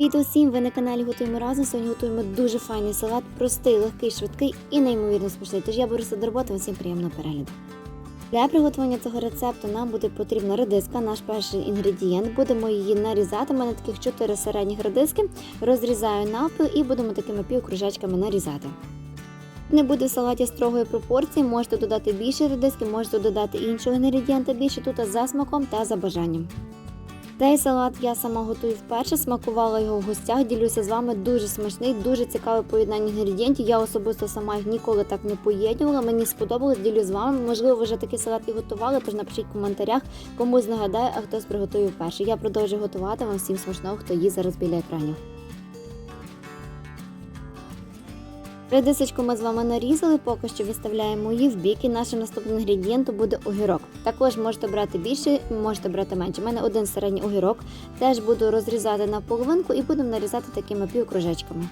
Привіт усім! Ви на каналі Готуємо разом. Сьогодні готуємо дуже файний салат, простий, легкий, швидкий і неймовірно смачний. Тож я беруся до роботи, всім приємного перегляду. Для приготування цього рецепту нам буде потрібна редиска, наш перший інгредієнт. Будемо її нарізати. У мене таких 4 середніх редиски. Розрізаю навпіл і будемо такими півкружечками нарізати. Не буде в салаті строгої пропорції, можете додати більше редиски, можете додати іншого інгредієнта більше тут за смаком та за бажанням. Цей салат я сама готую вперше, смакувала його в гостях. Ділюся з вами дуже смачний, дуже цікаве поєднання інгредієнтів. Я особисто сама їх ніколи так не поєднувала. Мені сподобалось, ділю з вами. Можливо, ви вже такий салат і готували, тож напишіть в коментарях, комусь нагадаю, а хтось приготує вперше. Я продовжую готувати вам всім смачного, хто їсть зараз біля екранів. Редисочку ми з вами нарізали, поки що відставляємо її в бік, і нашим наступним інгредієнтом буде огірок. Також можете брати більше, можете брати менше. У мене один середній огірок. Теж буду розрізати на половинку і будемо нарізати такими півкружечками.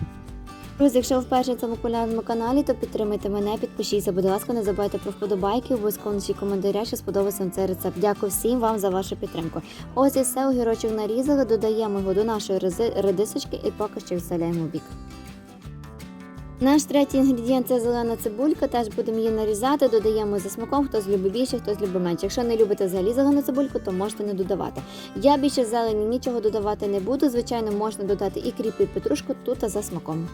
Друзі, якщо ви вперше на цьому кулінарному каналі, то підтримайте мене, підпишіться, будь ласка, не забувайте про вподобайки, обов'язково наші коментарі, що сподобався вам цей рецепт. Дякую всім вам за вашу підтримку. Ось і все, огірочок нарізали, додаємо його до нашої редисочки і поки що відставляємо в бік. Наш третій інгредієнт це зелена цибулька. Теж будемо її нарізати, додаємо за смаком, хтось любить більше, хтось любить менше. Якщо не любите взагалі зелену цибульку, то можете не додавати. Я більше зелені нічого додавати не буду. Звичайно, можна додати і кріп, і петрушку тут за смаком.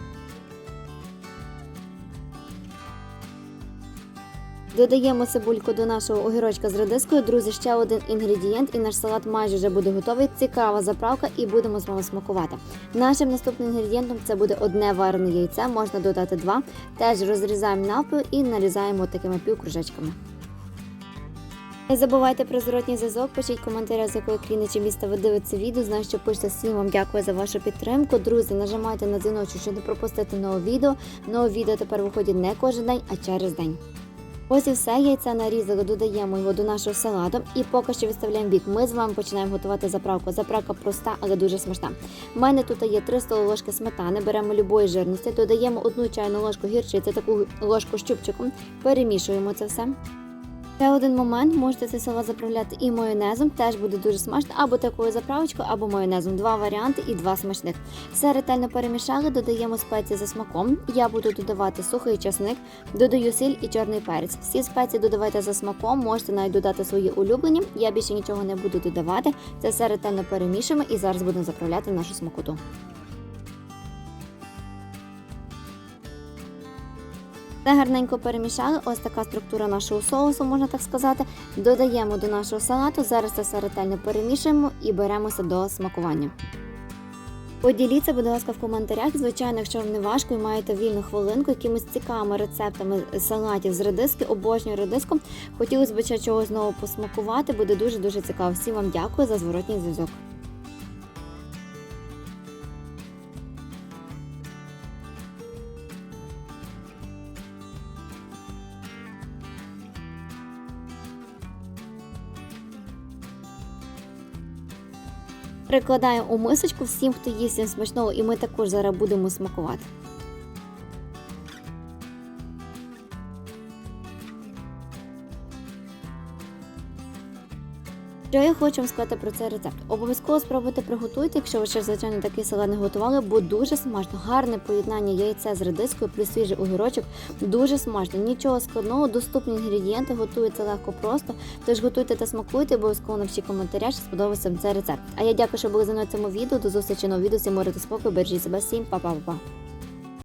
Додаємо цибульку до нашого огірочка з редискою. Друзі, ще один інгредієнт, і наш салат майже вже буде готовий. Цікава заправка, і будемо з вами смакувати. Нашим наступним інгредієнтом це буде одне варене яйце, можна додати два. Теж розрізаємо навпіл і нарізаємо такими півкружечками. Не забувайте про зворотній зв'язок, пишіть коментарі, з якої країни чи міста ви дивитеся відео. Знаю, що пишете всім вам дякую за вашу підтримку. Друзі, нажимайте на дзвіночок, щоб не пропустити нове відео. Нове відео тепер виходить не кожен день, а через день. Ось і все, яйця нарізали, додаємо його до нашого салату і поки що відставляємо бік. Ми з вами починаємо готувати заправку. Заправка проста, але дуже смачна. У мене тут є 3 столові сметани, беремо любої жирності, додаємо одну чайну ложку гірчиці, таку ложку щупчиком, перемішуємо це все. Ще один момент, можете цей салат заправляти і майонезом, теж буде дуже смачно, або такою заправочкою, або майонезом. Два варіанти і два смачних. Все ретельно перемішали, додаємо спеції за смаком. Я буду додавати сухий часник, додаю сіль і чорний перець. Всі спеції додавайте за смаком, можете навіть додати свої улюблені. Я більше нічого не буду додавати. Це все ретельно перемішуємо і зараз будемо заправляти нашу смакоту. Все гарненько перемішали. Ось така структура нашого соусу, можна так сказати. Додаємо до нашого салату. Зараз це все ретельно перемішуємо і беремося до смакування. Поділіться, будь ласка, в коментарях. Звичайно, якщо вам не важко і маєте вільну хвилинку, якимись цікавими рецептами салатів з редиски, обожнюю редиску. Хотілося б ще чогось знову посмакувати, буде дуже дуже цікаво. Всім вам дякую за зворотній зв'язок. Прикладаємо у мисочку всім, хто їсть смачного, і ми також зараз будемо смакувати. Що я хочу вам сказати про цей рецепт? Обов'язково спробуйте приготуйте, якщо ви ще звичайно такий салат не готували, бо дуже смачно, гарне поєднання яйця з редискою, плюс свіжий огірочок. Дуже смачно, нічого складного, доступні інгредієнти, готується легко просто. Тож готуйте та смакуйте, обов'язково напишіть коментаря, що сподобався цей рецепт. А я дякую, що були зі мною цьому відео. До зустрічі нового відео. Всім морити спокою, бережіть себе всім, па-па-па-па.